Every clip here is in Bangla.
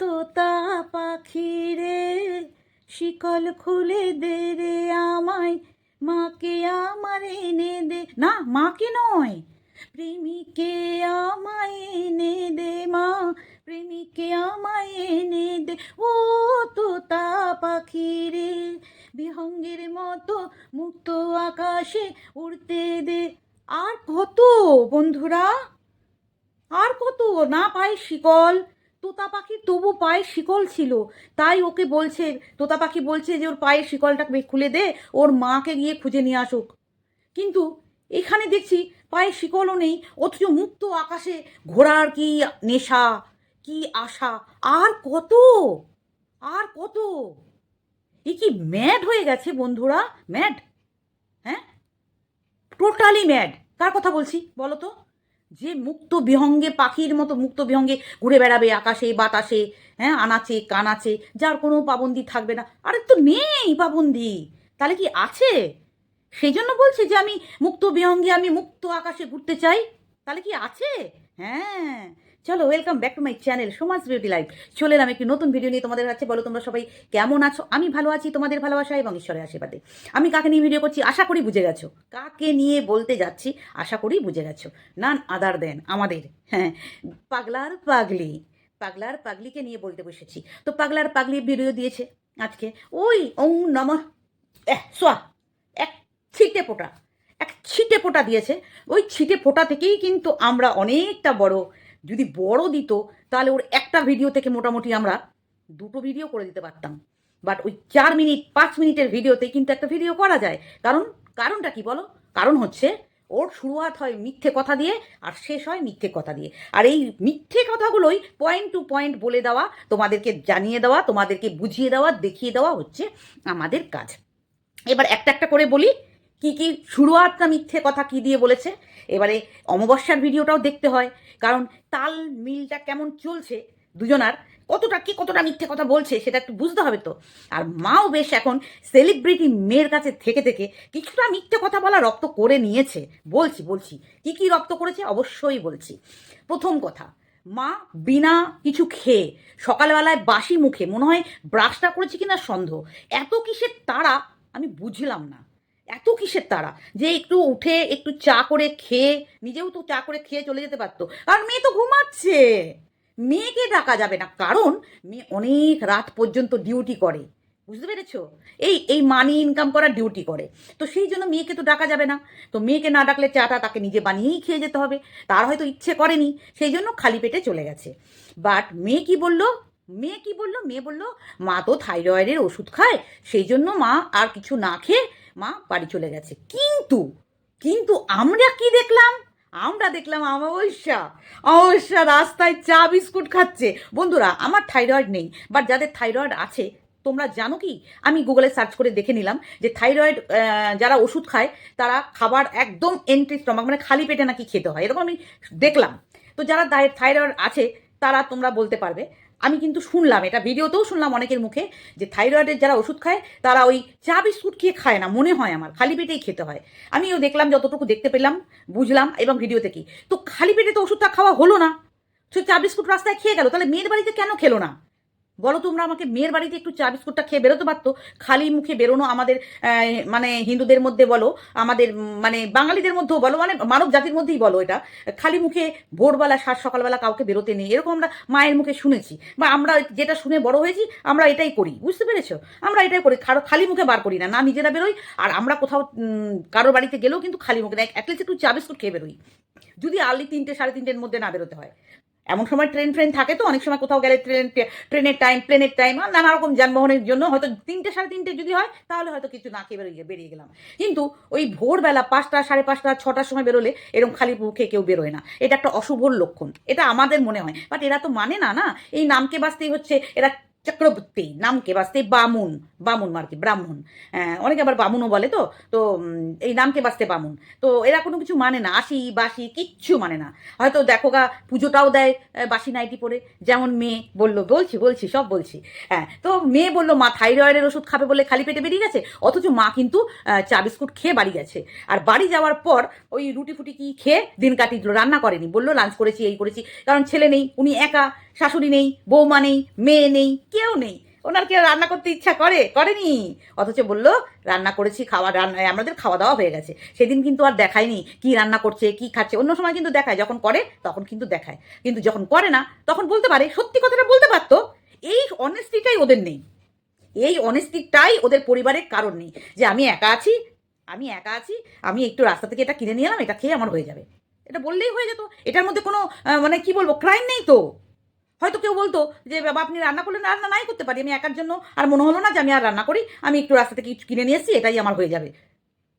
তোতা পাখি রে, শিকল খুলে দে রে আমায়। মাকে আমার এনে দে। না, মাকে নয়, প্রেমিকে আমায় এনে দে মা। প্রেমিকে আমায় এনে দে। ও তোতা পাখি রে, বিহঙ্গের মতো মুক্ত আকাশে উড়তে দে। আর কত বন্ধুরা, আর কত না পায়ে শিকল। তোতা পাখি তবু পায়ে শিকল ছিল। তাই ওকে বলছে তোতা পাখি বলছে যে ওর পায়ের শিকলটা খুলে দে, ওর মাকে গিয়ে খুঁজে নিয়ে আসুক। কিন্তু এখানে দেখছি পায়ে শিকলও নেই, অথচ মুক্ত আকাশে ঘোড়ার কি নেশা, কি আশা, আর কত? আর কত? এ কি ম্যাড হয়ে গেছে বন্ধুরা ম্যাড হ্যাঁ? টোটালি ম্যাড কার কথা বলছি বলো তো? যে মুক্ত বিহঙ্গে, পাখির মতো মুক্ত বিহঙ্গে ঘুরে বেড়াবে আকাশে, বাতাসে হ্যাঁ আনাচে, কানাচে, যার কোনো পাবন্দি থাকবে না। আরে তো নেই পাবন্দি। তাহলে কি আছে? সেই জন্য বলছে যে আমি মুক্ত বিহঙ্গে, আমি মুক্ত আকাশে ঘুরতে চাই। তাহলে কি আছে? হ্যাঁ। চলো welcome back to my channel Samaj beauty life চলে এলাম একটি নতুন ভিডিও নিয়ে তোমাদের কাছে। বলো, তোমরা সবাই কেমন আছো? আমি ভালো আছি, তোমাদের ভালোবাসা এবং ঈশ্বরের আশীর্বাদে। আমি কাকে নিয়ে ভিডিও করছি? আশা করি বুঝে গেছো। কাকে নিয়ে বলতে যাচ্ছি? আশা করি বুঝে গেছো। নান আদার দেন আমাদের হ্যাঁ পাগলার পাগলি। পাগলার পাগলিকে নিয়ে বলতে বসেছি। তো পাগলার পাগলি ভিডিও দিয়েছে আজকে। ওই ওং নম সোয়া, এক ছিটে ফোটা। এক ছিটে ফোটা দিয়েছে। ওই ছিটে ফোটা থেকেই কিন্তু আমরা অনেকটা বড় যদি বড় দিত, তাহলে ওর একটা ভিডিও থেকে মোটামুটি আমরা দুটো ভিডিও করে দিতে পারতাম। বাট ওই চার মিনিট, পাঁচ মিনিটের ভিডিওতে কিন্তু একটা ভিডিও করা যায়। কারণ, কারণটা কি বলো? কারণ হচ্ছে, ওর শুরুয়াত হয় মিথ্যে কথা দিয়ে আর শেষ হয় মিথ্যে কথা দিয়ে। আর এই মিথ্যে কথাগুলোই পয়েন্ট টু পয়েন্ট বলে দেওয়া, তোমাদেরকে জানিয়ে দেওয়া, তোমাদেরকে বুঝিয়ে দেওয়া, দেখিয়ে দেওয়া হচ্ছে আমাদের কাজ। এবার একটা একটা করে বলি, কি কি শুরুয়াতটা মিথ্যে কথা কি দিয়ে বলেছে। এবারে অমাবস্যার ভিডিওটাও দেখতে হয়, কারণ তাল মিলটা কেমন চলছে দুজনার, কতটা কি কতটা মিথ্যে কথা বলছে সেটা একটু বুঝতে হবে তো। আর মাও বেশ এখন সেলিব্রিটি মেয়ের কাছে থেকে থেকে কিছুটা মিথ্যে কথা বলা রক্ত করে নিয়েছে। বলছি বলছি, কি কি রক্ত করেছে? অবশ্যই বলছি। প্রথম কথা, মা বিনা কিছু খেয়ে সকালবেলায় বাসি মুখে, মনে হয় ব্রাশটা করেছে কিনা সন্দেহ, এত কিসের তারা আমি বুঝলাম না। এত কিসের তারা? যে একটু উঠে একটু চা করে খেয়ে, নিজেও তো চা করে খেয়ে চলে যেতে পারতো। আর মেয়ে তো ঘুমাচ্ছে। মেয়েকে ডাকা যাবে না। কারণ মেয়ে অনেক রাত পর্যন্ত ডিউটি করে। বুঝতে পেরেছ? এই এই মানি ইনকাম করার ডিউটি করে। তো সেই জন্য মেয়েকে তো ডাকা যাবে না। তো মেয়েকে না ডাকলে চাটা তাকে নিজে বানিয়েই খেয়ে যেতে হবে। তার হয়তো ইচ্ছে করেনি। সেই জন্য খালি পেটে চলে গেছে। বাট মেয়ে কি বলল? মেয়ে কি বলল? মেয়ে বলল, মা তো থাইরয়েডের ওষুধ খায়। সেই জন্য মা আর কিছু না খেয়ে মা বাড়ি চলে গেছে। কিন্তু কিন্তু আমরা কি দেখলাম? আমরা দেখলাম অমাবস্যা। অমাবস্যা রাস্তায় চা বিস্কুট খাচ্ছে। বন্ধুরা, আমার থাইরয়েড নেই বাট যাদের থাইরয়েড আছে, তোমরা জানো কি? আমি গুগলে সার্চ করে দেখে নিলাম যে থাইরয়েড যারা ওষুধ খায়, তারা খাবার একদম এন্ট্রি স্টমাক মানে খালি পেটে নাকি খেতে হয়। এরকম আমি দেখলাম। তো যারা থাইরয়েড আছে, তারা তোমরা বলতে পারবে। আমি কিন্তু শুনলাম, এটা ভিডিওতেও শুনলাম অনেকের মুখে, যে থাইরয়েডের যারা ওষুধ খায়, তারা ওই চা বিস্কুট খেয়ে খায় না, মনে হয় আমার, খালি পেটেই খেতে হয়। আমিও দেখলাম, যতটুকু দেখতে পেলাম, বুঝলাম, এবং ভিডিও থেকে তো খালি পেটে তো ওষুধটা খাওয়া হলো না, সে চা বিস্কুট রাস্তায় খেয়ে গেল, তাহলে মেয়ের বাড়িতে কেন খেলো না? বলো তোমরা আমাকে মেয়ের বাড়িতে একটু চা বিস্কুটটা খেয়ে বেরোতে পারতো? খালি মুখে বেরোনো আমাদের মানে হিন্দুদের মধ্যে বলো, আমাদের মানে বাঙালিদের মধ্যেও বলো মানে মানব জাতির মধ্যেই বলো এটা। খালি মুখে ভোরবেলা সাত সকালবেলা কাউকে বেরোতে নেই। এরকম আমরা মায়ের মুখে শুনেছি। বা আমরা যেটা শুনে বড় হয়েছি, আমরা এটাই করি। বুঝতে পেরেছ? আমরা এটাই করি। খালি মুখে বার করি না। না নিজেরা বেরোই, আর আমরা কোথাও কারোর বাড়িতে গেলেও কিন্তু খালি মুখে অ্যাটলিস্ট একটু চা বিস্কুট খেয়ে বেরোই। যদি আর্লি তিনটে, সাড়ে তিনটের মধ্যে না বেরোতে হয়। এমন সময় ট্রেন ট্রেন থাকে তো, অনেক সময় কোথাও গেলে ট্রেন ট্রেনের টাইম প্লেনের টাইম আর নানা রকম যানবাহনের জন্য হয়তো তিনটে, সাড়ে তিনটে যদি হয়, তাহলে হয়তো কিছু না খেয়ে বেরিয়ে বেরিয়ে গেলাম। কিন্তু ওই ভোরবেলা পাঁচটা, সাড়ে পাঁচটা, ছটার সময় বেরোলে এরকম খালি মুখে কেউ বেরোয় না। এটা একটা অশুভর লক্ষণ। এটা আমাদের মনে হয়। বাট এরা তো মানে না না? এই নামকে বাঁচতেই হচ্ছে। এরা চক্রবর্তী নামকে বাঁচতে বামুন বামুন আর কি, ব্রাহ্মণ। অনেকে আবার বামুনও বলে তো তো এই নামকে বাঁচতে বামুন। তো এরা কোনো কিছু মানে না আশি বাসি, কিচ্ছু মানে না। হয়তো দেখো গা, পুজোটাও দেয় বাসি নাইটি পরে। যেমন মেয়ে বলল, বলছি বলছি, সব বলছি। হ্যাঁ তো মেয়ে বলল, মা থাইরয়েডের ওষুধ খাবে বলে খালি পেটে বেরিয়ে গেছে? অথচ মা কিন্তু চা বিস্কুট খেয়ে বাড়ি গেছে। আর বাড়ি যাওয়ার পর ওই রুটি ফুটি কি খেয়ে দিন কাটিয়ে দিল রান্না করেনি। বলল, লাঞ্চ করেছি, এই করেছি। কারণ ছেলে নেই, উনি একা, শাশুড়ি নেই, বৌমা নেই, মেয়ে নেই কেউ নেই। ওনার কেউ রান্না করতে ইচ্ছা করে? করেনি। অথচ বলল, রান্না করেছি, খাওয়া রান্না আমাদের খাওয়া দাওয়া হয়ে গেছে। সেদিন কিন্তু আর দেখায়নি কি রান্না করছে, কি খাচ্ছে। অন্য সময় কিন্তু দেখায়, যখন করে তখন কিন্তু দেখায়। কিন্তু যখন করে না, তখন বলতে পারে, সত্যি কথাটা বলতে পারতো, এই অনেস্টিটাই ওদের নেই। এই অনেস্টিটাই ওদের পরিবারের কারণ নেই। যে আমি একা আছি, আমি একা আছি, আমি একটু রাস্তা থেকে এটা কিনে নিয়ে এলাম, এটা খেয়ে আমার হয়ে যাবে। এটা বললেই হয়ে যেত। এটার মধ্যে কোনো মানে কি বলব ক্রাইম নেই তো। হয়তো কেউ বলতো যে, বাবা, আপনি রান্না করলেন রান্না নাই করতে পারি। আমি একার জন্য আর মনে হলো না যে, আমি আর রান্না করি। আমি একটু রাস্তা থেকে কিছু কিনে নিয়ে এসেছি, এটাই আমার হয়ে যাবে।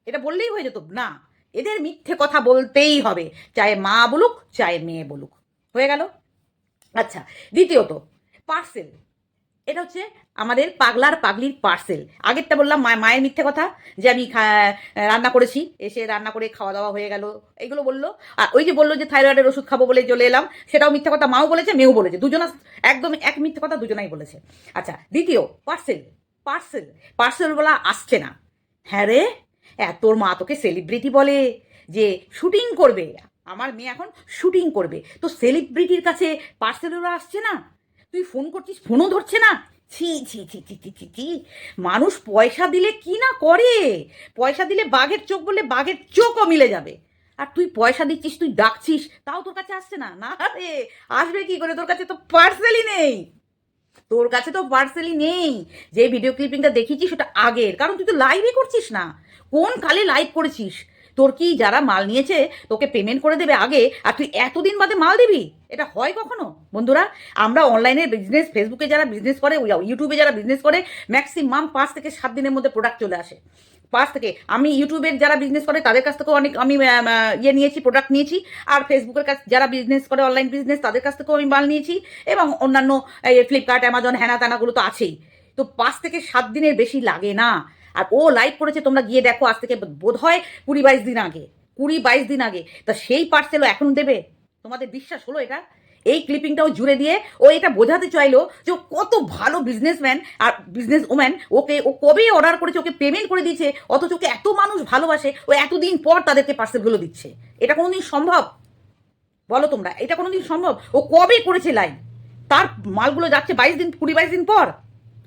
এটা বললেই হয়ে যেত। না, এদের মিথ্যে কথা বলতেই হবে। চায়ে মা বলুক, চায়ে মেয়ে বলুক। হয়ে গেল? আচ্ছা দ্বিতীয়ত, পার্সেল। এটা হচ্ছে আমাদের পাগলার পাগলির পার্সেল আগেরটা বললাম মায়ের মিথ্যে কথা, যে আমি রান্না করেছি, এসে রান্না করে খাওয়া দাওয়া হয়ে গেল এগুলো বলল। আর ওই যে বলল যে থাইরয়েডের ওষুধ খাব বলে চলে এলাম, সেটাও মিথ্যে কথা মাও বলেছে, মেয়েও বলেছে। দুজনা একদম এক মিথ্যে কথা দুজনাই বলেছে। আচ্ছা দ্বিতীয় পার্সেল পার্সেল পার্সেল বলা আসছে না। হ্যাঁ রে তোর মা তোকে সেলিব্রিটি বলে যে শুটিং করবে। আমার মেয়ে এখন শুটিং করবে। তো সেলিব্রিটির কাছে পার্সেল ওরা আসছে না? তুই ফোন করছিস? ফোনও ধরছে না। ছি ছি ছি ছি ছি ছি ছি। মানুষ পয়সা দিলে কি না করে? পয়সা দিলে বাঘের চোখ বললে বাঘের চোখও মিলে যাবে। আর তুই পয়সা দিচ্ছিস, তুই ডাকছিস, তাও তোর কাছে আসছে না? না রে, আসবে কি করে? তোর কাছে তো পার্সেলই নেই। তোর কাছে তো পার্সেলই নেই। যে ভিডিও ক্লিপিংটা দেখিয়েছিস সেটা আগের। কারণ তুই তো লাইভই করছিস না। কোন কালে লাইভ করেছিস? তোর কি যারা মাল নিয়েছে তোকে পেমেন্ট করে দেবে আগে, আর তুই এতদিন বাদে মাল দিবি? এটা হয় কখনো? বন্ধুরা, আমরা অনলাইনে বিজনেস ফেসবুকে যারা বিজনেস করে ইউটিউবে যারা বিজনেস করে ম্যাক্সিমাম পাঁচ থেকে সাত দিনের মধ্যে প্রোডাক্ট চলে আসে। পাঁচ থেকে, আমি ইউটিউবের যারা বিজনেস করে, তাদের কাছ থেকেও অনেক আমি ইয়ে নিয়েছি প্রোডাক্ট নিয়েছি, আর ফেসবুকের কাছ, যারা বিজনেস করে অনলাইন বিজনেস তাদের কাছ থেকেও আমি মাল নিয়েছি, এবং অন্যান্য ফ্লিপকার্ট অ্যামাজন হ্যানা ত্যানাগুলো তো আছেই। তো পাঁচ থেকে সাত দিনের বেশি লাগে না। আর ও লাইভ করেছে, তোমরা গিয়ে দেখো, আজ থেকে বোধ হয় কুড়ি বাইশ দিন আগে, কুড়ি বাইশ দিন আগে। তা সেই পার্সেলও এখন দেবে? তোমাদের বিশ্বাস হলো এটা? এই ক্লিপিংটাও জুড়ে দিয়ে ও এটা বোঝাতে চাইলো যে কত ভালো বিজনেসম্যান আর বিজনেস ওম্যান ওকে, ও কবে অর্ডার করেছে, ওকে পেমেন্ট করে দিয়েছে, অথচ ওকে এত মানুষ ভালোবাসে, ও এতদিন পর তাদেরকে পার্সেলগুলো দিচ্ছে। এটা কোনোদিন সম্ভব? বলো তোমরা, এটা কোনোদিন সম্ভব? ও কবে করেছে লাইন তার মালগুলো যাচ্ছে বাইশ দিন, কুড়ি বাইশ দিন পর?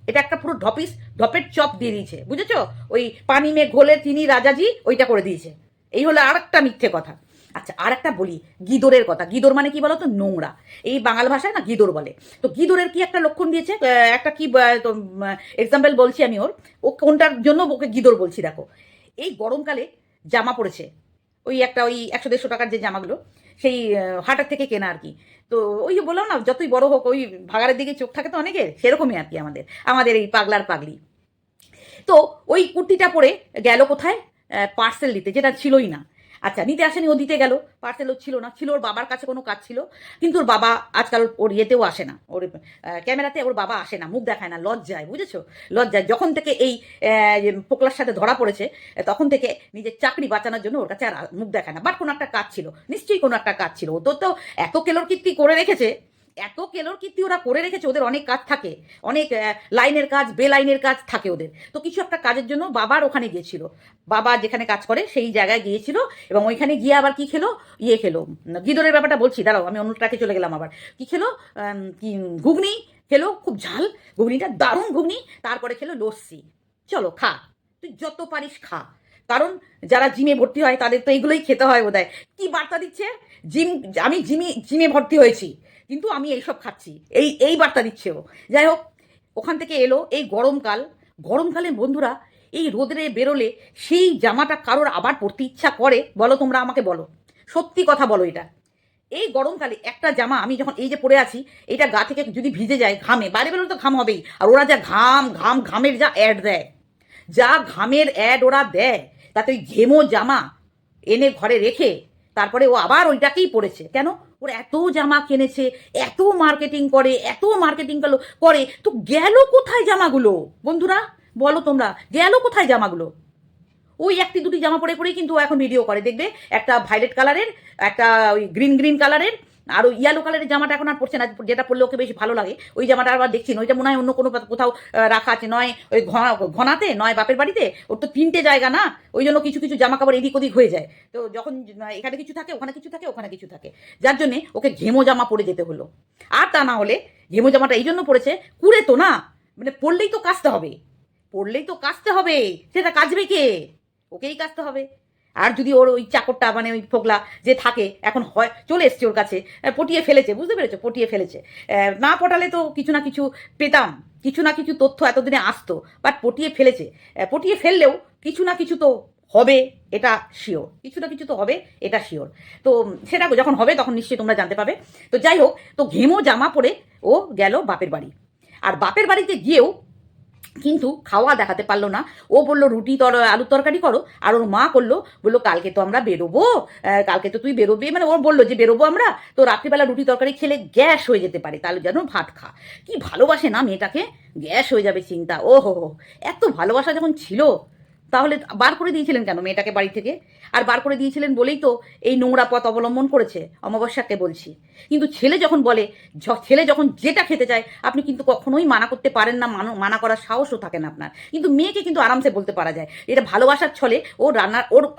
এটা একটা পুরো ঢপিস ঢপের চপ দিয়ে দিয়েছে, বুঝেছ? ওই পানি মেঘ ঘোলে তিনি রাজাজি ওইটা করে দিয়েছে। এই হলো আর একটা মিথ্যে কথা। আচ্ছা আর একটা বলি, গিদরের কথা। গিদর মানে কি বলো তো নোংরা। এই বাঙাল ভাষায় না গিদর বলে। তো গিদরের কি একটা লক্ষণ দিয়েছে? একটা কি এক্সাম্পল বলছি আমি ওর। ও কোনটার জন্য ওকে গিদর বলছি, দেখো। এই গরমকালে জামা পড়েছে। ওই একটা, ওই একশো দেড়শো টাকার যে জামাগুলো সেই হাটার থেকে কেনা আর কি। তো ওই বললাম না, যতই বড় হোক, ওই ভাগারের দিকে চোখ থাকে তো অনেকের, সেরকমই আর কি আমাদের আমাদের এই পাগলার পাগলি। তো ওই কুর্তিটা পরে গেল কোথায়? পার্সেল দিতে যেটা ছিলই না। আচ্ছা নিতে আসেনি, ও দিতে গেল। পার্সেল ওর ছিল না, ছিল ওর বাবার কাছে কোনো কাজ ছিল। কিন্তু ওর বাবা আজকাল ওর- ইয়েতেও আসে না। ওর ক্যামেরাতে ওর বাবা আসে না, মুখ দেখায় না, লজ্জায়, বুঝেছ? লজ্জায়। যখন থেকে এই পোকলার সাথে ধরা পড়েছে, তখন থেকে নিজের চাকরি বাঁচানোর জন্য ওর কাছে আর মুখ দেখায় না। বাট কোনো একটা কাজ ছিল, নিশ্চয়ই কোনো একটা কাজ ছিল। ও তো তো এত কেলোর কীর্তি করে রেখেছে। এত কেলোর কীর্তি ওরা করে রেখেছে, ওদের অনেক কাজ থাকে। অনেক লাইনের কাজ বে লাইনের কাজ থাকে ওদের। তো কিছু একটা কাজের জন্য বাবার ওখানে গিয়েছিল। বাবা যেখানে কাজ করে সেই জায়গায় গিয়েছিল এবং ওইখানে গিয়ে আবার কি খেলো? ইয়ে খেলো। গিদরের ব্যাপারটা বলছি, দাঁড়াও, আমি অন্য ট্রাকে চলে গেলাম আবার। কি খেলো? কি, ঘুগনি খেলো, খুব ঝাল। ঘুগনিটা দারুণ ঘুগনি। তারপরে খেলো লস্যি। চলো খা। তুই যত পারিস খা। কারণ যারা জিমে ভর্তি হয়, তাদের তো এগুলোই খেতে হয় বোধহয়। কি বার্তা দিচ্ছে? জিম, আমি জিমে জিমে ভর্তি হয়েছি, কিন্তু আমি এইসব খাচ্ছি। এই এই বার্তা দিচ্ছে ও। যাই হোক, ওখান থেকে এলো এই গরমকাল। গরমকালে বন্ধুরা, এই রোদরে বেরোলে সেই জামাটা কারোর আবার পরতে ইচ্ছা করে? বলো তোমরা আমাকে বলো। সত্যি কথা বলো এটা। এই গরমকালে একটা জামা আমি যখন এই যে পরে আছি, এটা গা থেকে যদি ভিজে যায় ঘামে, বাইরে বেরোলে তো ঘাম হবেই। আর ওরা যা ঘাম ঘাম, ঘামের যা অ্যাড দেয়, যা ঘামের অ্যাড ওরা দেয় তাতে ওই ঘেমো জামা এনে ঘরে রেখে তারপরে ও আবার ওইটাকেই পড়েছে কেন? ওর এত জামা কিনেছে, এত মার্কেটিং করে, এত মার্কেটিং করে, তো গেল কোথায় জামাগুলো? বন্ধুরা, বলো তোমরা, গেল কোথায় জামাগুলো? ওই একটি দুটি জামা পরে পরেই কিন্তু এখন ভিডিও করে, দেখবে? একটা ভাইলেট কালারের একটা ওই গ্রিন গ্রিন কালারের আর ওই ইয়েলো কালারের জামাটা এখন আর পড়ছে না, যেটা পরলে ওকে বেশি ভালো লাগে। ওই জামাটা আবার দেখছি না ওইটা মনে হয় অন্য কোনো কোথাও রাখা আছে, নয়, ওই ঘনা- ঘনাতে, নয় বাপের বাড়িতে, ওর তো তিনটে জায়গা না, ওই জন্য কিছু কিছু জামা কাপড় এদিক ওদিক হয়ে যায়। তো যখন এখানে কিছু থাকে, ওখানে কিছু থাকে, ওখানে কিছু থাকে। যার জন্যে ওকে ঘেমো জামা পরে যেতে হলো। আর তা না হলে ঘেমো জামাটা এই জন্য পড়েছে কুড়ে তো না মানে পড়লেই তো কাচতে হবে। পড়লেই তো কাচতে হবে, সেটা কাচবে কে? ওকেই কাচতে হবে। আর যদি ওর ওই চাকরটা মানে ওই ফোকলা যে থাকে, এখন হয়, চলে এসছে ওর কাছে পটিয়ে ফেলেছে, বুঝতে পেরেছ? পটিয়ে ফেলেছে। না পটালে তো কিছু না কিছু পেতাম, কিছু না কিছু তথ্য এতদিনে আসতো বাট পটিয়ে ফেলেছে। পটিয়ে ফেললেও কিছু না কিছু তো হবে, এটা শিওর কিছু না কিছু তো হবে, এটা শিওর তো সেটা যখন হবে, তখন নিশ্চয়ই তোমরা জানতে পাবে। তো যাই হোক, তো ঘেমো জামা পরে ও গেল বাপের বাড়ি। আর বাপের বাড়িতে গিয়েও কিন্তু খাওয়া দেখাতে পারল না। ও বলল, রুটি তর, আলুর তরকারি করো। আর ওর মা করল, বলল, কালকে তো আমরা বেরোবো। কালকে তো তুই বেরোবি। মানে ওর বলল যে, বেরোবো আমরা? তো রাত্রিবেলা রুটি তরকারি খেলে গ্যাস হয়ে যেতে পারে, তাহলে যেন ভাত খা। কি ভালোবাসে না মেয়েটাকে? গ্যাস হয়ে যাবে চিন্তা। ও হো এত ভালোবাসা যখন ছিল তাহলে বার করে দিয়েছিলেন কেন মেয়েটাকে বাড়ি থেকে? আর বার করে দিয়েছিলেন বলেই তো এই নোংরা পথ অবলম্বন করেছে অমাবস্যাকে বলছি। কিন্তু ছেলে যখন বলে ছেলে যখন যেটা খেতে চায়, আপনি কিন্তু কখনোই মানা করতে পারেন না, মানো- করার সাহসও থাকে না আপনার। কিন্তু মেয়েকে কিন্তু আরামসে বলতে পারা যায়। এটা ভালোবাসার ছলে ও রান্নার, ওর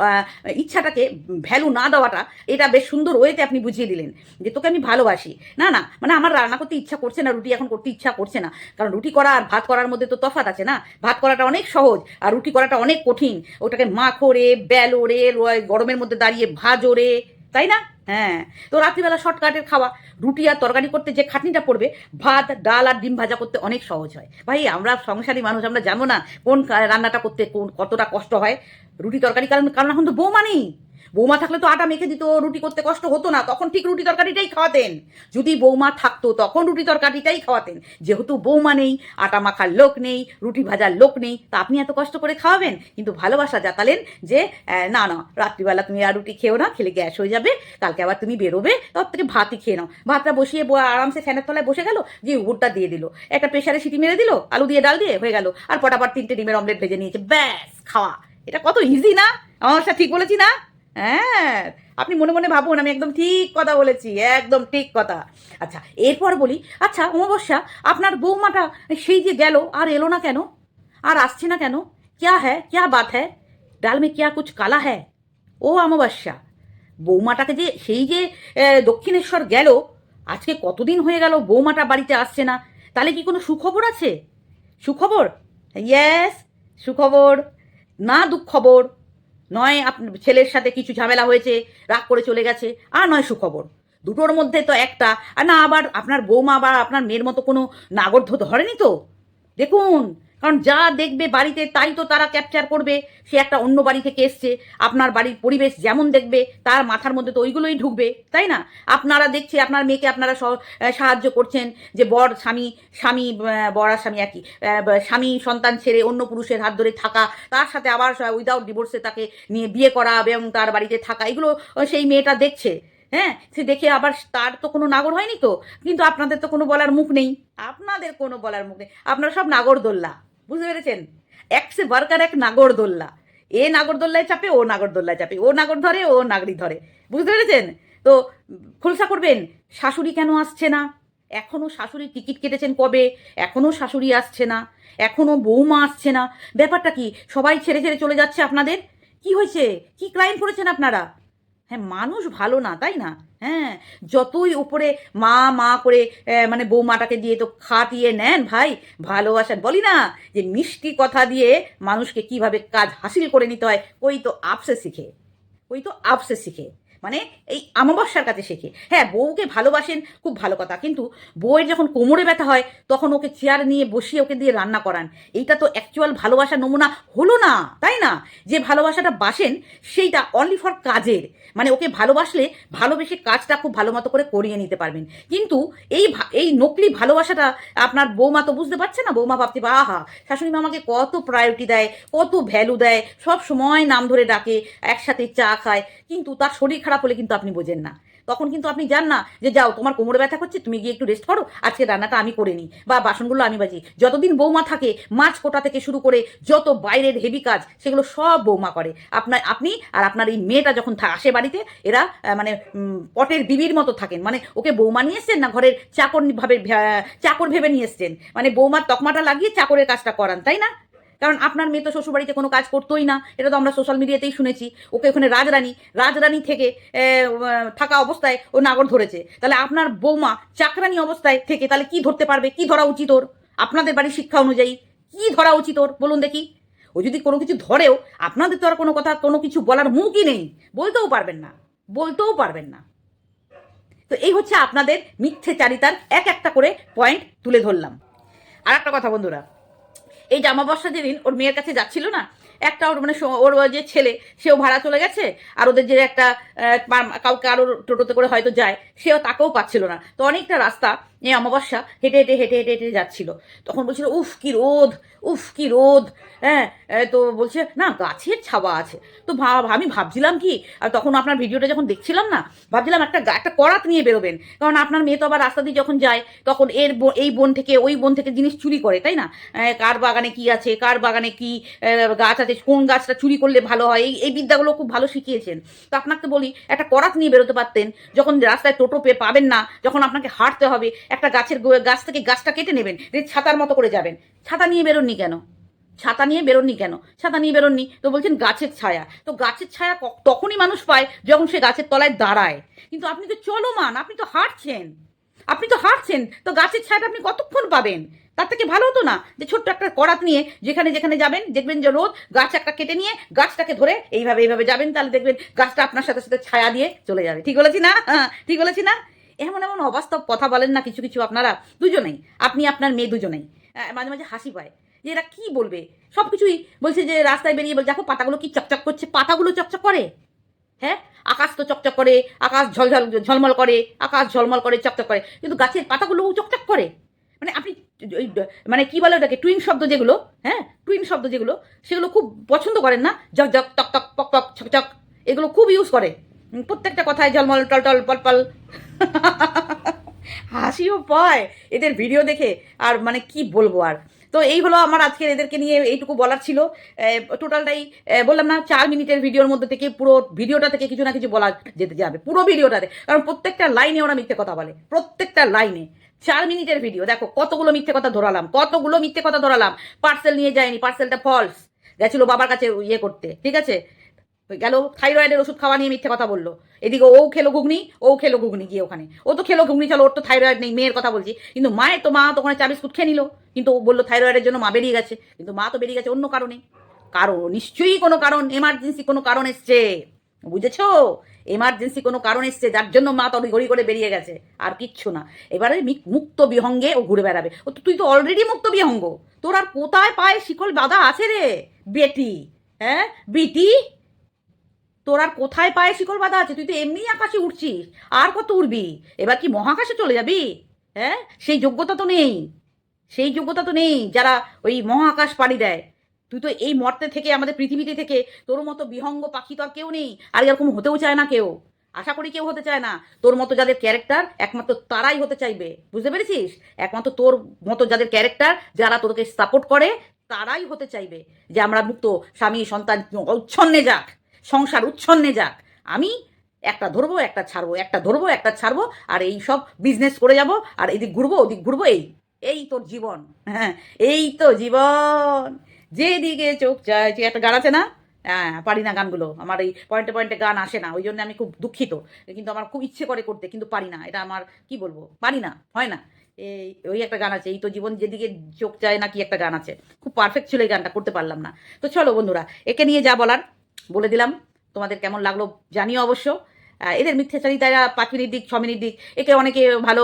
ইচ্ছাটাকে ভ্যালু না দেওয়াটা, এটা বেশ সুন্দর ওয়েতে আপনি বুঝিয়ে দিলেন যে তোকে আমি ভালোবাসি। না না মানে আমার রান্না করতে ইচ্ছা করছে না, রুটি এখন করতে ইচ্ছা করছে না। কারণ রুটি করা আর ভাত করার মধ্যে তো তফাৎ আছে না? ভাত করাটা অনেক সহজ, আর রুটি করাটা অনেক কঠিন। ওটাকে মাখো রে, বেলো রে গরমের মধ্যে দাঁড়িয়ে ভাজো রে। তাই না? হ্যাঁ। তো রাত্রিবেলা শর্টকাটের খাওয়া, রুটি আর তরকারি করতে যে খাটনিটা পড়বে, ভাত, ডাল আর ডিম ভাজা করতে অনেক সহজ হয়। ভাই, আমরা সংসারী মানুষ, আমরা জানো না কোন রান্নাটা করতে কোন কতটা কষ্ট হয়। রুটি তরকারি কারণ কারণ এখন তো বৌমা নেই। বৌমা থাকলে তো আটা মেখে দিত, রুটি করতে কষ্ট হতো না। তখন ঠিক রুটি তরকারিটাই খাওয়াতেন। যদি বৌমা থাকতো, তখন রুটি তরকারিটাই খাওয়াতেন। যেহেতু বৌমা নেই, আটা মাখার লোক নেই, রুটি ভাজার লোক নেই, তা আপনি এত কষ্ট করে খাওয়াবেন? কিন্তু ভালোবাসা জাতালেন যে না না, রাত্রিবেলা তুমি আর রুটি খেও না, খেলে গ্যাস হয়ে যাবে, কালকে আবার তুমি বেরোবে তার থেকে ভাতই খেয়ে নাও। ভাতটা বসিয়ে আরামসে ফ্যানের তলায় বসে গেল যে উগুরটা দিয়ে দিল। একটা প্রেশারে সিটি মেরে দিল, আলু দিয়ে ডাল দিয়ে হয়ে গেল। আর পটাপট তিনটে ডিমের অমলেট ভেজে নিয়েছে, ব্যাস, খাওয়া। এটা কত ইজি না? আমার সাথে ঠিক বলেছি না? হ্যাঁ আপনি মনে মনে ভাবুন, আমি একদম ঠিক কথা বলেছি, একদম ঠিক কথা। আচ্ছা এরপর বলি আচ্ছা অমাবস্যা, আপনার বৌমাটা সেই যে গেল, আর এলো না কেন? আর আসছে না কেন? ক্যা হ্যাঁ ক্যা বাত হ্যাঁ ডাল মে ক্যা কুছ কালা হ্যাঁ ও অমাবস্যা, বৌমাটাকে যে সেই যে দক্ষিণেশ্বর গেল, আজকে কতদিন হয়ে গেল বৌমাটা বাড়িতে আসছে না? তাহলে কি কোনো সুখবর আছে? সুখবর? ইয়েস সুখবর। না দুঃখবর। নয় ছেলের সাথে কিছু ঝামেলা হয়েছে, রাগ করে চলে গেছে, আর নয় সুখবর। দুটোর মধ্যে তো একটা। আর না, আবার আপনার বৌমা বা আপনার মেয়ের মতো কোনো নাগর্ধ ধরেনি তো? দেখুন কারণ যা দেখবে বাড়িতে তাই তো তারা ক্যাপচার করবে। সে একটা অন্য বাড়ি থেকে এসছে। আপনার বাড়ির পরিবেশ যেমন দেখবে, তার মাথার মধ্যে তো ওইগুলোই ঢুকবে, তাই না? আপনারা দেখছে, আপনার মেয়েকে আপনারা সহ- সাহায্য করছেন যে বর, স্বামী স্বামী বর আর স্বামী একই স্বামী, সন্তান ছেড়ে অন্য পুরুষের হাত ধরে থাকা, তার সাথে আবার উইদাউট ডিভোর্সে তাকে নিয়ে বিয়ে করা এবং তার বাড়িতে থাকা, এগুলো, সেই মেয়েটা দেখছে। হ্যাঁ? সে দেখে আবার তার তো কোনো নাগর হয়নি তো? কিন্তু আপনাদের তো কোনো বলার মুখ নেই। আপনাদের কোনো বলার মুখ নেই। আপনারা সব নাগরদোল্লা, বুঝতে পেরেছেন? এক সে বারকার এক নাগরদোল্লা। এ নাগরদোল্লায় চাপে, ও নাগরদোল্লায় চাপে। ও নাগর ধরে, ও নাগরি ধরে। বুঝতে পেরেছেন? তো খোলসা করবেন, শাশুড়ি কেন আসছে না? এখনও শাশুড়ি টিকিট কেটেছেন কবে? এখনও শাশুড়ি আসছে না। এখনও বৌমা আসছে না। ব্যাপারটা কি? সবাই ছেড়ে ছেড়ে চলে যাচ্ছে আপনাদের? কি হয়েছে? কি ক্রাইম করেছেন আপনারা? হ্যাঁ মানুষ ভালো না, তাই না? হ্যাঁ যতই উপরে মা মা করে মানে বৌমাটাকে দিয়ে তো খাটিয়ে নেন, ভাই ভালোবাসার বলি না যে মিষ্টি কথা দিয়ে মানুষকে কীভাবে কাজ হাসিল করে নিতে হয়, ওই তো আপসে শিখে, ওই তো আপসে শিখে। মানে এই আমাবস্যার কাছে শেখে হ্যাঁ বউকে ভালোবাসেন খুব ভালো কথা। কিন্তু বউয়ের যখন কোমরে ব্যথা হয় তখন ওকে চেয়ার নিয়ে বসিয়ে ওকে দিয়ে রান্না করান। এইটা তো অ্যাকচুয়াল ভালোবাসার নমুনা হলো না তাই না? যে ভালোবাসাটা বাসেন সেইটা অনলি ফর কাজের। মানে ওকে ভালোবাসলে ভালোবেসে কাজটা খুব ভালো মতো করে করিয়ে নিতে পারবেন। কিন্তু এই এই নকলি ভালোবাসাটা আপনার বৌমা তো বুঝতে পারছে না? বৌমা ভাবতে পারে, আহা শাশুড়ি মা আমাকে কত প্রায়োরিটি দেয় কত ভ্যালু দেয় সব সময় নাম ধরে ডাকে একসাথে চা খায়। কিন্তু তার শরীর খারাপ হলে কিন্তু আপনি বোঝেন না। তখন কিন্তু আপনি যান না যে, যাও, তোমার কোমরে ব্যথা করছে, তুমি গিয়ে একটু রেস্ট করো। আজকে রান্নাটা আমি করে নিই। বা বাসনগুলো আমি বাজি যতদিন বৌমা থাকে, মাছ কোটা থেকে শুরু করে যত বাইরের হেভি কাজ, সেগুলো সব বৌমা করে। আপনার, আপনি আর আপনার এই মেয়েটা যখন আসে বাড়িতে, এরা মানে পটের বিবির মতো থাকেন। মানে ওকে বৌমা নিয়ে এসছেন না, ঘরের চাকর ভাবে চাকর ভেবে নিয়ে এসছেন? মানে বৌমার তকমাটা লাগিয়ে চাকরের কাজটা করান, তাই না? কারণ আপনার মেয়ে তো শ্বশুরবাড়িতে কোনো কাজ করতোই না, এটা তো আমরা সোশ্যাল মিডিয়াতেই শুনেছি। ওকে ওখানে রাজরানী রাজরানী থেকে থাকা অবস্থায় ও নাগর ধরেছে। তাহলে আপনার বৌমা চাকরানি অবস্থায় থেকে তাহলে কি ধরতে পারবে? কি ধরা উচিত ওর? আপনাদের বাড়ির শিক্ষা অনুযায়ী কি ধরা উচিত ওর? বলুন দেখি। ও যদি কোনো কিছু ধরেও, আপনাদের তো আর কোনো কথা, কোনো কিছু বলার মুখই নেই। বলতেও পারবেন না। বলতেও পারবেন না। তো এই হচ্ছে আপনাদের মিথ্যে চারিতার এক একটা করে পয়েন্ট তুলে ধরলাম। আর একটা কথা বন্ধুরা এই জামাবস্যা যেদিন ওর মেয়ের কাছে যাচ্ছিল না, একটা ওর মানে ওর যে ছেলে, সেও ভাড়া চলে গেছে, আর ওদের যে একটা কাউকে আরও টোটোতে করে হয়তো যায়, সেও তাকেও পাচ্ছিল না। তো অনেকটা রাস্তা এই অমাবস্যা হেঁটে হেঁটে হেঁটে হেঁটে হেঁটে যাচ্ছিল। তখন বলছিল, উফ, কি রোদ, উফ, কি রোদ। হ্যাঁ তো বলছে, না, গাছের ছাওয়া আছে। তো আমি ভাবছিলাম কি, আর তখন আপনার ভিডিওটা যখন দেখছিলাম না, ভাবছিলাম একটা একটা করাত নিয়ে বেরোবেন। কারণ আপনার মেয়ে তো আবার রাস্তা দিয়ে যখন যায়, তখন এর এই বন থেকে, ওই বন থেকে জিনিস চুরি করে, তাই না? কার বাগানে কি আছে, কার বাগানে কি গাছ আছে, কোন গাছটা চুরি করলে ভালো হয়, এই এই বিদ্যাগুলো খুব ভালো শিখিয়েছেন। তো আপনাকে বলি, একটা করাত নিয়ে বেরোতে পারতেন, যখন রাস্তায় টোটো পেয়ে পাবেন না, যখন আপনাকে হাঁটতে হবে একটা গাছের গাছ থেকে গাছটা কেটে নেবেন, দিয়ে ছাতার মতো করে যাবেন। ছাতা নিয়ে বেরোননি কেন? ছাতা নিয়ে বেরোননি কেন? ছাতা নিয়ে বেরোননি? তো বলছেন গাছের ছায়া। তো গাছের ছায়া তখনই মানুষ পায় যখন সে গাছের তলায় দাঁড়ায়। কিন্তু আপনি তো চলমান, আপনি তো হাঁটছেন। আপনি তো হাঁটছেন, তো গাছের ছায়াটা আপনি কতক্ষণ পাবেন? তার থেকে ভালো হতো না যে ছোট্ট একটা করাত নিয়ে যেখানে যেখানে যাবেন, দেখবেন যে রোদ, গাছ একটা কেটে নিয়ে গাছটাকে ধরে এইভাবে এইভাবে যাবেন, তাহলে দেখবেন গাছটা আপনার সাথে সাথে ছায়া দিয়ে চলে যাবে। ঠিক বলেছি না? ঠিক বলেছি না? এমন এমন অবাস্তব কথা বলেন না কিছু কিছু আপনারা, দুজনেই। আপনি আপনার মেয়ে দুজনেই। মাঝে মাঝে হাসি পায় যে এরা কি বলবে? সব কিছুই বলছে যে রাস্তায় বেরিয়ে বলছে দেখো পাতাগুলো কি চকচক করছে, পাতাগুলো চকচক করে। হ্যাঁ? আকাশ তো চকচক করে, আকাশ ঝলঝল, ঝলমল করে, আকাশ ঝলমল করে, চকচক করে। কিন্তু গাছের পাতাগুলোও চকচক করে। মানে আপনি ওই মানে কি বলে ওটাকে, টুইন শব্দ যেগুলো হ্যাঁ? টুইন শব্দ যেগুলো, সেগুলো খুব পছন্দ করেন না? জক জক টক টক, পক পক ছক ছক এগুলো খুব ইউজ করে। প্রত্যেকটা কথায় ঝলমল টল টল পল পল হাসিও পায় এদের ভিডিও দেখে। আর মানে কি বলব আর? তো এই হলো আমার আজকের এদেরকে নিয়ে এইটুকু বলার ছিল। টোটালটাই বললাম না, চার মিনিটের ভিডিওর মধ্যে থেকে পুরো ভিডিওটা থেকে কিছু না কিছু বলা যেতে যাবে। পুরো ভিডিওটাতে কারণ প্রত্যেকটা লাইনে ওরা মিথ্যে কথা বলে। প্রত্যেকটা লাইনে চার মিনিটের ভিডিও দেখো, কতগুলো মিথ্যে কথা ধরালাম, কতগুলো মিথ্যে কথা ধরালাম। পার্সেল নিয়ে যায়নি পার্সেলটা ফলস গেছিল বাবার কাছে ইয়ে করতে, ঠিক আছে? গেল থাইরয়েডের ওষুধ খাওয়া নিয়ে মিথ্যে কথা বলল। এদিকে ও খেলো ঘুগনি, ও খেলো ঘুগনি গিয়ে ওখানে। ও তো খেলো ঘুগনি, চলো, ওর তো থাইরয়েড নেই, মেয়ের কথা বলছি। কিন্তু মায়ের তো মা তো ওখানে চা বিস্কুট খেয়ে নিল। কিন্তু ও বলল থাইরয়েডের জন্য মা বেরিয়ে গেছে। কিন্তু মা তো বেরিয়ে গেছে অন্য কারণে। কারণ, নিশ্চয়ই কোনো কারণ এমার্জেন্সি কোনো কারণ এসছে। বুঝেছ? এমার্জেন্সি কোনো কারণ এসছে, যার জন্য মা তবে ঘড়ি করে বেরিয়ে গেছে। আর কিচ্ছু না। এবারে মুক্ত বিহঙ্গে ও ঘুরে বেড়াবে। ও তো তুই তো অলরেডি মুক্ত বিহঙ্গ। তোর আর কোথায় পায়ে শিকল বাঁধা আছে রে, বেটি? হ্যাঁ? বিটি? তোর আর কোথায় পায়ে শিকড় বাঁধা আছে? তুই তো এমনি আকাশে উঠছিস আর কত উড়বি? এবার কি মহাকাশে চলে যাবি? হ্যাঁ? সেই যোগ্যতা তো নেই। সেই যোগ্যতা তো নেই যারা ওই মহাকাশ পাড়ি দেয়। তুই তো এই মর্তে থেকে, আমাদের পৃথিবীতে থেকে তোর মতো বিহঙ্গ পাখি তো আর কেউ নেই। আর এরকম হতেও চায় না কেউ। আশা করি কেউ হতে চায় না। তোর মতো যাদের ক্যারেক্টার, একমাত্র তারাই হতে চাইবে। বুঝতে পেরেছিস? একমাত্র তোর মতো যাদের ক্যারেক্টার, যারা তোকে সাপোর্ট করে, তারাই হতে চাইবে যে আমরা মুক্ত স্বামী, সন্তান উচ্ছন্নে যাক। সংসার উচ্ছন্নে যাক। আমি একটা ধরবো, একটা ছাড়বো, একটা ধরবো, একটা ছাড়বো, আর এই সব বিজনেস করে যাব, আর এদিক ঘুরবো, ওদিক ঘুরবো, এই এই তোর জীবন। হ্যাঁ এই তো জীবন। যেদিকে চোখ চায় যে একটা গান আছে না? হ্যাঁ পারি না গানগুলো। আমার এই পয়েন্টে পয়েন্টে গান আসে না, ওই জন্য আমি খুব দুঃখিত। কিন্তু আমার খুব ইচ্ছে করে করতে, কিন্তু পারি না। এটা আমার, কি বলব? পারি না, হয় না। এই, ওই একটা গান আছে, এই তো জীবন যেদিকে চোখ চায় না, কি একটা গান আছে। খুব পারফেক্ট ছিল এই গানটা, করতে পারলাম না। তো চলো বন্ধুরা, একে নিয়ে যা বলার। বলে দিলাম। তোমাদের কেমন লাগল জানিও অবশ্য। এদের মিথ্যাচারিতারা পাঁচ মিনিট দিক, ছ মিনিট দিক, একে অনেকে ভালো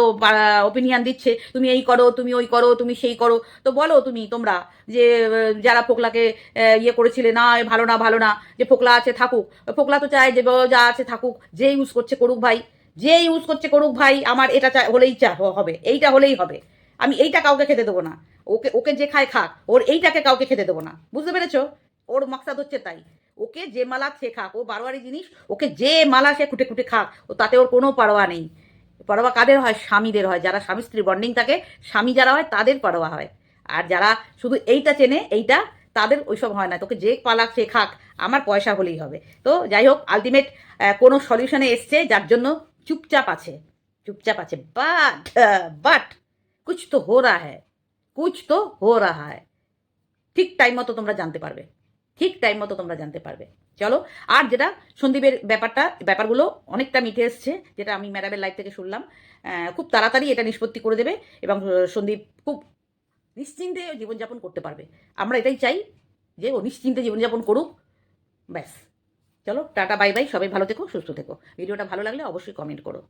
ওপিনিয়ন দিচ্ছে, তুমি এই করো, তুমি ওই করো, তুমি সেই করো। তো বলো তুমি, তোমরা, যে যারা ফোকলাকে ইয়ে করেছিলে, না ভালো না ভালো না, যে ফোকলা আছে, থাকুক। ফোকলা তো চায় যে, যা আছে থাকুক, যে ইউজ করছে করুক ভাই, যে ইউজ করছে করুক ভাই, আমার এটা চা, হলেই চা হবে, এইটা হলেই হবে। আমি এইটা কাউকে খেতে দেবো না। ওকে ওকে যে খায়, খাক, ওর এইটাকে কাউকে খেতে দেবো না। বুঝতে পেরেছ? ওর মাকসাদ হচ্ছে তাই। ওকে যে মালা সে খাক, ও বারোয়ারি জিনিস, ওকে যে মালা সে খুঁটে খুঁটে খাক, ও তাতে ওর কোনো পারোয়া নেই। পারোয়া কাদের হয়? স্বামীদের হয়। যারা স্বামী স্ত্রী বন্ডিং থাকে, স্বামী যারা হয়, তাদের পারোয়া হয়। আর যারা শুধু এইটা চেনে, এইটা, তাদের ওইসব হয় না। তোকে যে পালাক, সে খাক, আমার পয়সা হলেই হবে। তো যাই হোক আলটিমেট কোনো সলিউশনে এসছে, যার জন্য চুপচাপ আছে। চুপচাপ আছে। বাট বাট, কুছ তো হো রা হ্যায়। কুছ তো হো রাহা হ্যায়। ঠিক টাইম মতো তোমরা জানতে পারবে। ঠিক টাইম মতো তোমরা জানতে পারবে। চলো, আর যেটা সন্দীপের ব্যাপারটা, ব্যাপারগুলো অনেকটা মিটে এসছে, যেটা আমি ম্যাডামের লাইফ থেকে শুনলাম। খুব তাড়াতাড়ি এটা নিষ্পত্তি করে দেবে এবং সন্দীপ খুব নিশ্চিন্তে জীবনযাপন করতে পারবে। আমরা এটাই চাই যে ও নিশ্চিন্তে জীবনযাপন করুক। ব্যাস। চলো, টাটা বাই বাই সবাই ভালো থেকো, সুস্থ থেকো। ভিডিওটা ভালো লাগলে অবশ্যই কমেন্ট করো।